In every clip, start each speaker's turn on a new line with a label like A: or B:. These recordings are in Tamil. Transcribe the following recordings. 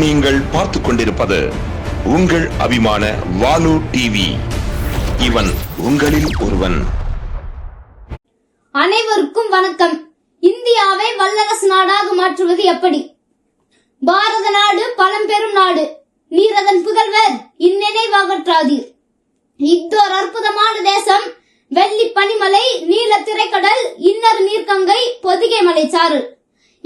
A: நீங்கள் பார்த்து கொண்டிருப்பது உங்கள் அபிமான வாலு டிவி இவன் உங்களில் ஒருவன்.
B: அனைவருக்கும் வணக்கம். இந்தியாவை வல்லரசு நாடாக மாற்றுவது எப்படி? பாரத நாடு பழம்பெரும் நாடு. நீர் அதன் புதல்வர் இந்நினைவாகற்றாதீர். இத்தோர் அற்புதமான தேசம் வெள்ளி பனிமலை நீல திரைக்கடல் இன்னர் நீர்க்கங்கை பொதிகை மலைச்சாரல்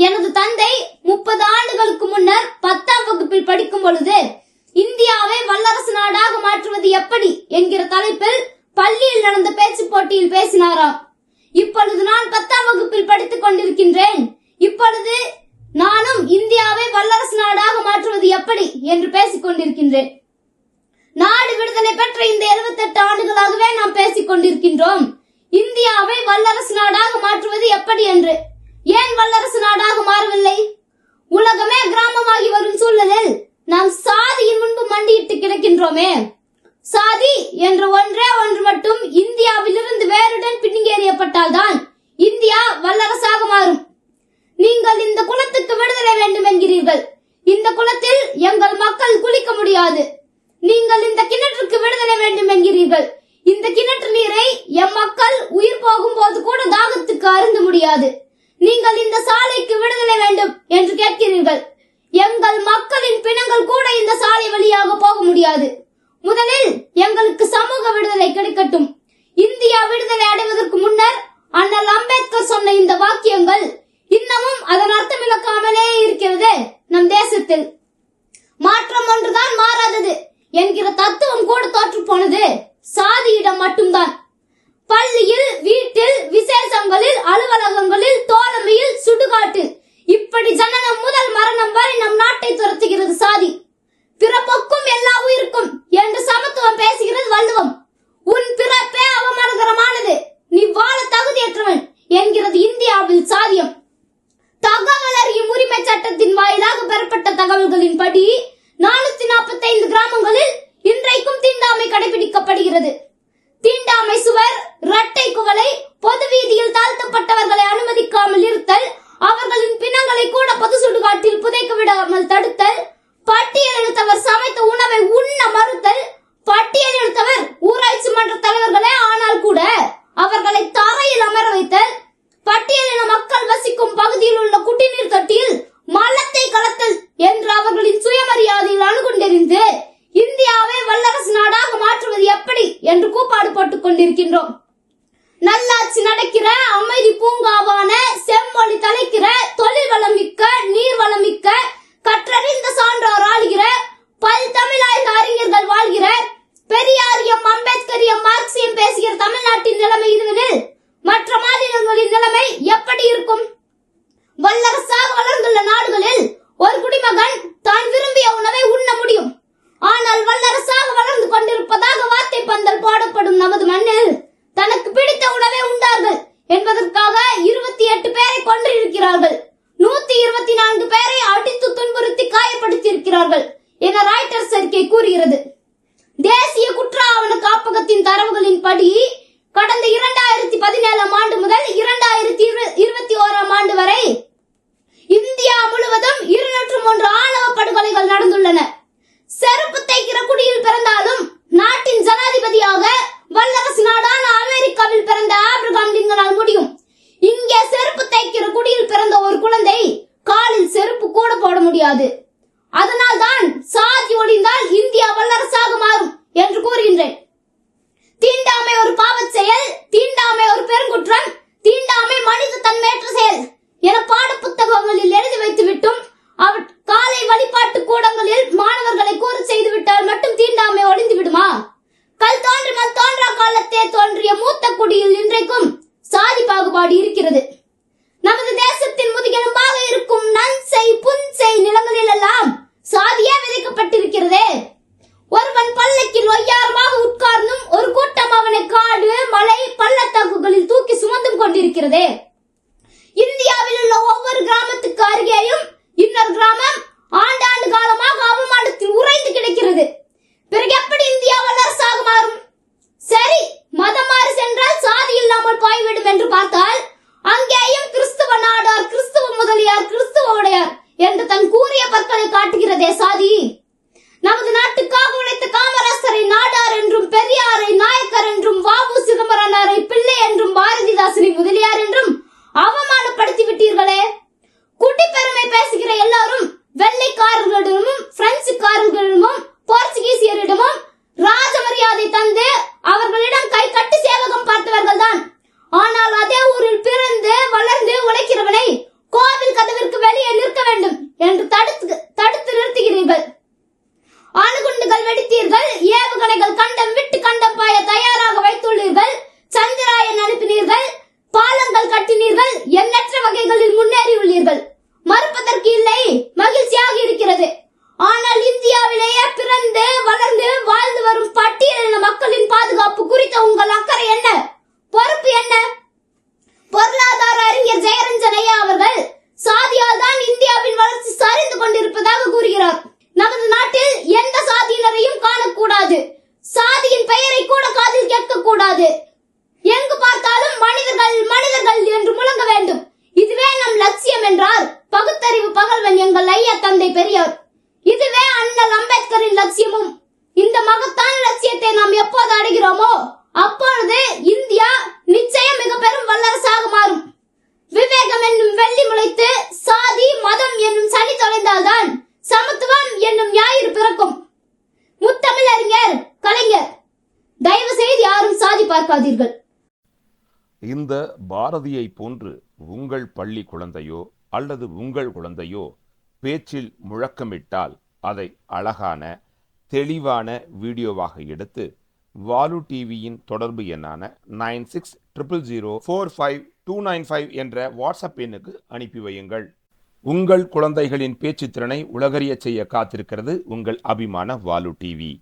B: எனது தந்தை முப்பது ஆண்டுகளுக்கு முன்னர் பத்தாம் வகுப்பில் படிக்கும் பொழுது இந்தியாவை வல்லரசு நாடாக மாற்றுவது எப்படி என்கிற தலைப்பில் பள்ளியில் நடந்த பேச்சு போட்டியில் பேசினாராம். இப்பொழுது நான் பத்தாம் வகுப்பில் படித்துக் கொண்டிருக்கின்றேன். இப்பொழுது நானும் இந்தியாவை வல்லரசு நாடாக மாற்றுவது எப்படி என்று பேசிக் கொண்டிருக்கின்றேன். நாடு விடுதலை பெற்ற இந்த 78 ஆண்டுகளாகவே நாம் பேசிக் கொண்டிருக்கின்றோம். இந்தியாவை வல்லரசு நாடாக மாற்றுவது எப்படி என்று ஏன் வல்லரசு நாடாக மாறவில்லை? உலகமே கிராமமாகி வரும் சூழலில் நாம் சாதியின் முன்பு மண்டியிட்டு கிடக்கின்றோமே. சாதி என்ற ஒன்றே ஒன்று மட்டும் இந்தியாவிலிருந்து வேறுடன் பின்னிங்கேறியப்பட்டால்தான் இந்தியா வல்லரசாக மாறும். நீங்கள் இந்த குலத்துக்கு விடுதலை வேண்டும் என்கிறீர்கள். இந்த குலத்தில் எங்கள் மக்கள் குளிக்க முடியாது. நீங்கள் இந்த கிணற்றுக்கு விடுதலை வேண்டும் என்கிறீர்கள். இந்த கிணற்று நீரை எம் மக்கள் உயிர் போகும்போது கூட தாகத்துக்கு அருந்த முடியாது நீங்கள் இந்த சாலைக்கு விடுதலை வேண்டும் என்று கேட்கிறீர்கள் எங்கள் மக்களின் பிணங்கள் கூட இந்த சாலை வழியாக போக முடியாது முதலில் எங்களுக்கு சமூக விடுதலை கிடைக்கட்டும். இந்தியா விடுதலை அடைவதற்கு முன்னர் அண்ணல் அம்பேத்கர் சொன்ன இந்த வாக்கியங்கள் இன்னமும் அதன் அர்த்தம் விளக்காமலே இருக்கிறது நம் தேசத்தில். மாற்றம் ஒன்றுதான் மாறாதது என்கிற தத்துவம் கூட தோற்று போனது. சாதியிடம் மட்டும்தான். பள்ளியில் வீட்டில் விசேஷங்களில் அலுவலகங்களில் தோழமையில் சுடுகாட்டில். இப்படி ஜனனம் முதல் மரணம் வரை நம் நாட்டை துரத்துகிறது சாதி. பிறப்பு കടത്തൽ கொன்றிருக்கிறார்கள் நூத்தி இருபத்தி நான்கு பேரை அடித்து துன்புறுத்தி காயப்படுத்தியிருக்கிறார்கள் என ராய்டர்ஸ் அறிக்கை கூறுகிறது. தேசிய குற்ற ஆவண காப்பகத்தின் தரவுகளின் படி கடந்த இரண்டாயிரத்தி பதினேழாம் ஆண்டு முதல் இரண்டாயிரத்தி காலத்திலே தோன்றிய மூத்த குடியில் இன்றைக்கும் சாதி பாகுபாடு இருக்கிறது. நமது தேசத்தின் முதுகெலும்பாக இருக்கும் நன்செய் புன்செய் நிலங்களில் எல்லாம் சாதியே விதைக்கப்பட்டிருக்கிறது. ஒருவன் பல்லக்கில் ஒய்யாரமாக உட்கார்ந்தும் ஒரு கூட்டம் அவனை காடு மலை பள்ளத்தாக்குகளில் தூக்கி சுமந்தும் கொண்டிருக்கிறது. ஸ்ரீ முதலியார் தந்தை பெரியார். இதுவே அண்ணல் அம்பேத்கரின் லட்சியமும். இந்த மகத்தான லட்சியத்தை நாம் எப்போது அடைகிறோமோ அப்பொழுது இந்தியா நிச்சயம் மிக பெரும் வல்லரசாக மாறும். விவேகம் என்னும் வெள்ளி முளைத்து சாதி மதம் என்னும் சனி தொலைந்தால்தான் சமத்துவம் என்னும் ஞாயிறு பிறக்கும். முத்தமிழறிஞர் கலைஞர் தயவு செய்து யாரும் சாதி பார்க்காதீர்கள்.
A: இந்த பாரதியை போன்று உங்கள் பள்ளி குழந்தையோ அல்லது உங்கள் குழந்தையோ பேச்சில் முழக்கமிட்டால் அதை அழகான தெளிவான வீடியோவாக எடுத்து வாலு டிவியின் தொடர்பு எண்ணான nine six triple zero four five two nine five என்ற வாட்ஸ்அப் எண்ணுக்கு அனுப்பி வையுங்கள். உங்கள் குழந்தைகளின் பேச்சுத்திறனை உலகறியச் செய்ய காத்திருக்கிறது உங்கள் அபிமான வாலு டிவி.